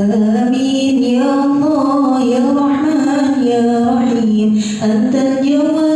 آمين. يا الله يا رحمن يا رحيم. أنت الجواب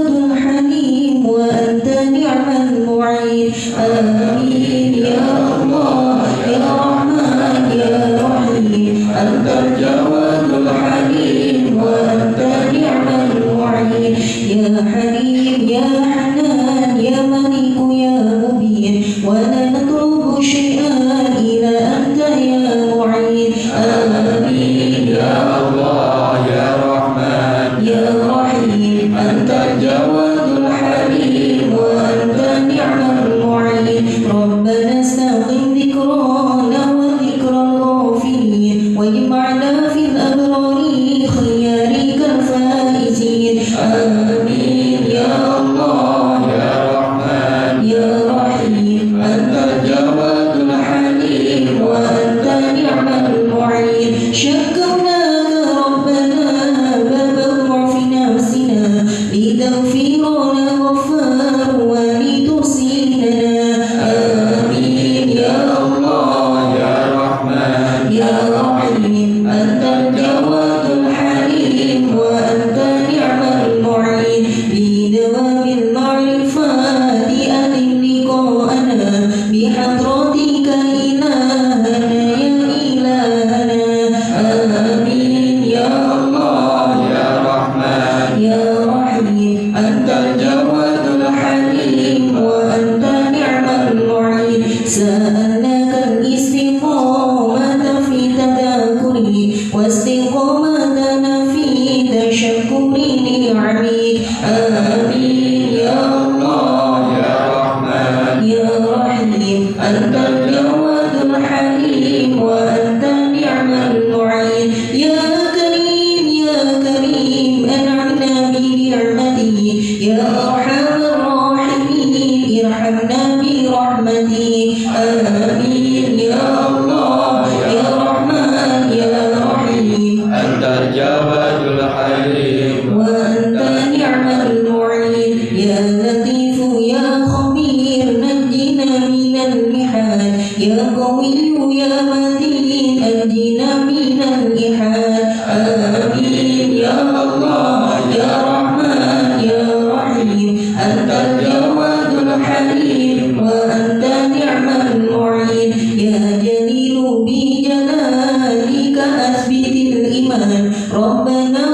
morning مني آمين. يا الله. يا رحمن. يا رحيم. أنت الجواد الحليم وأنت نعم المعين. يا كريم يا كريم أنعمنا بنعمته. يا أرحم الراحمين ارحمنا برحمته. آمين. يا الله. يا رحمن يا رحيم. أنت الجواد bijalalika asbitil iman. Rabbana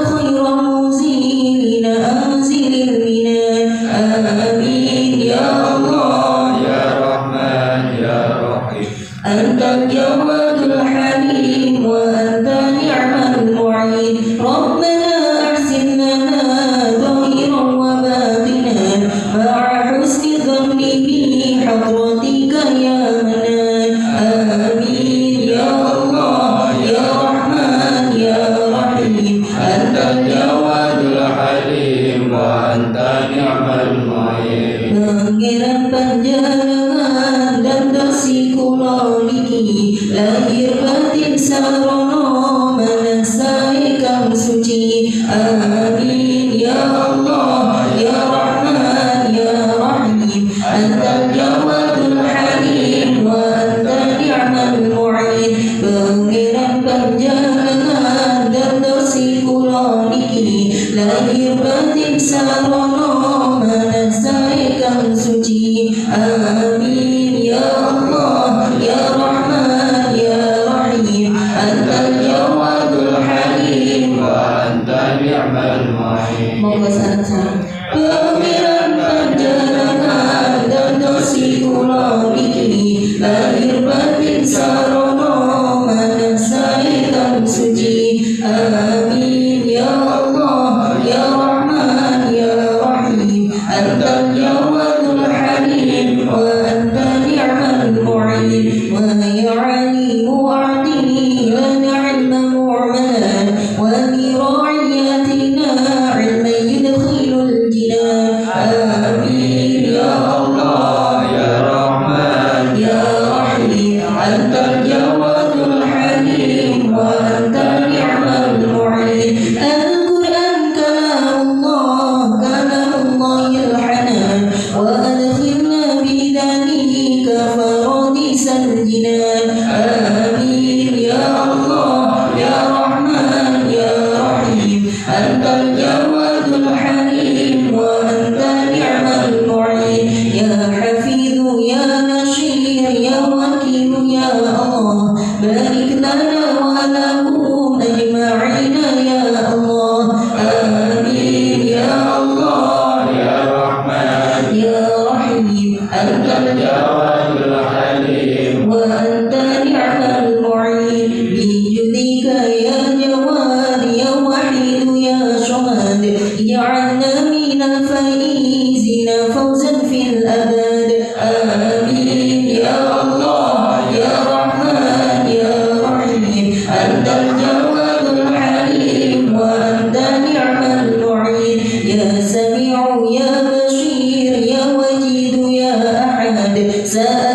أنت الجواد الحليم وأنت نعم المعين. فأمرك الجنة تدرسي قرآنك لا يبات سرنا ما نستعيك سجي. آمين. يا الله يا رحمن يا رحيم. أنت الجواد الحليم وأنت نعم المعين. Moga sana-sana. Chico Love. وأنت نعم المعين. بجودك يا جواد يا وحيد يا شهاد. جعلنا من الفائزين فوزا في الأبد. آمين. يا الله يا رحمن يا رحيم. أنت الجواد الحليم وأنت نعم المعين. يا سميع يا بشير يا وجيد يا أحد. سأل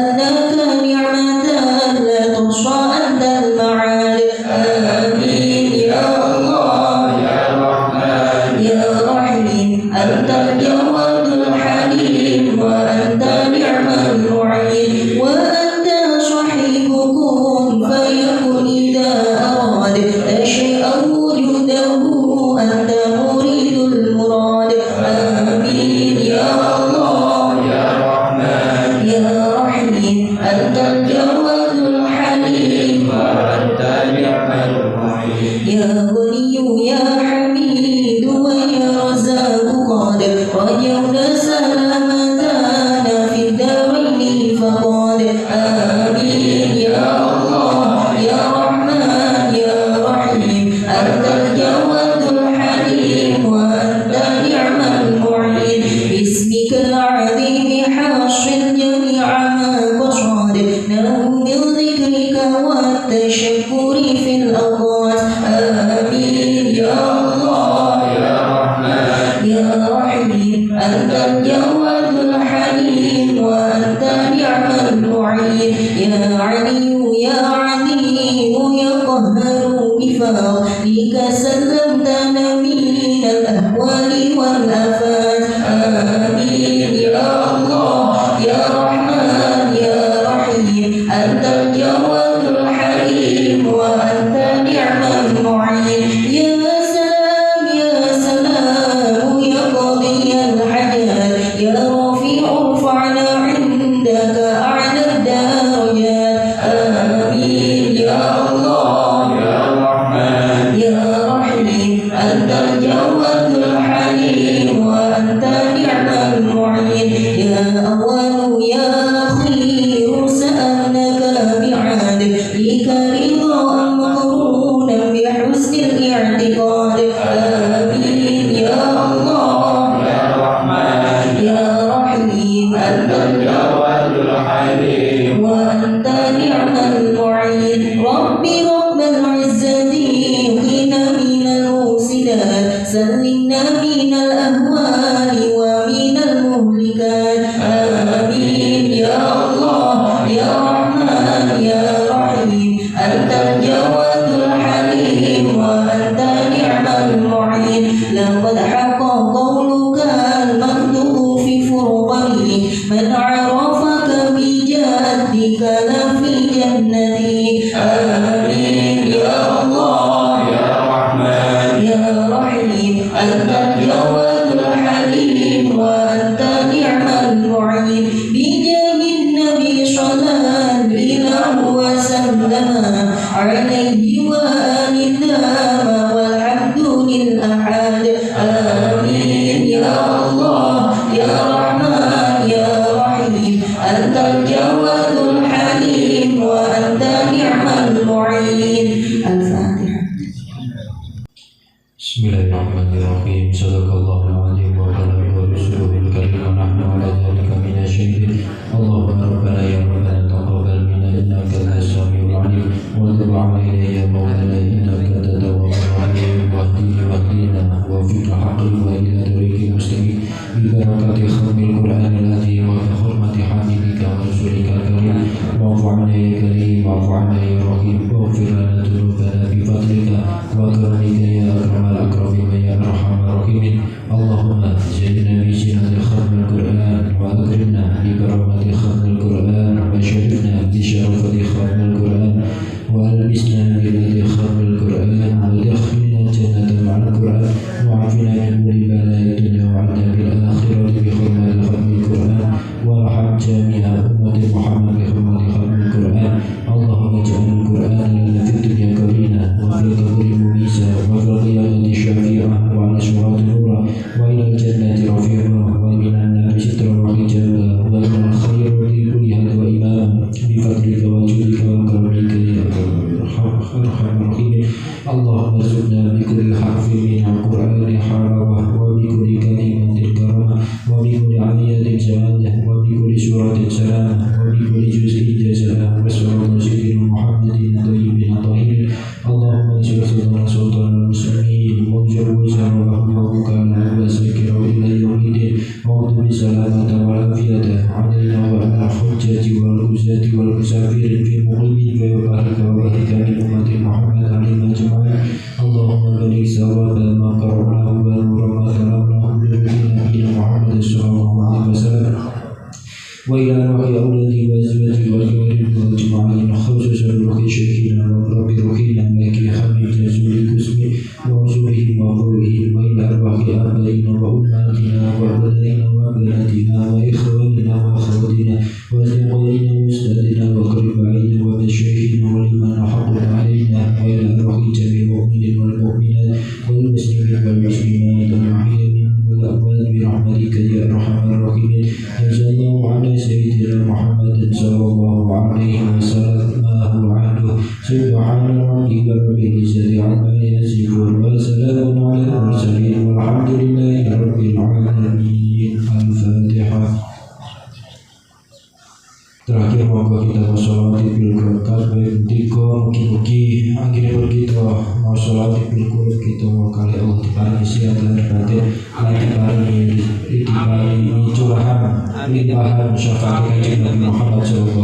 Hallelujah. بفضلك سلمتنا من الأهوال والآفات. آمين. يا الله يا رحمن يا رحيم. أنت الجواد الحليم وأنت نعم المعين. يا سلام يا سلام يا قاضي الحاجات يا رفيع ارفعنا عندك أعلى الدرجات. آمين. يا الله Hallelujah. علينا وبناتنا وإخواننا وأخواتنا وأصدقائنا وأسرتنا وقربائنا ومشايخنا ولمن حق علينا وإلى روح جميع المؤمنين والمؤمنات والمسلمين والمسلمات والمعين والأموات برحمتك يا أرحم الراحمين. جزا الله على سيدنا محمد صلى الله عليه وسلم. ما هو عنه؟ سبحان ربك رب العزة عما يصفون وسلام على المرسلين والحمد لله ridiko mugi-mugi akhirnya begitu mau sholat dipilkul gitu mau kali Allah diparingi sihat lahir batin lan curahan limpahan syafaat kanjeng Nabi Muhammad sallallahu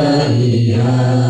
Maria.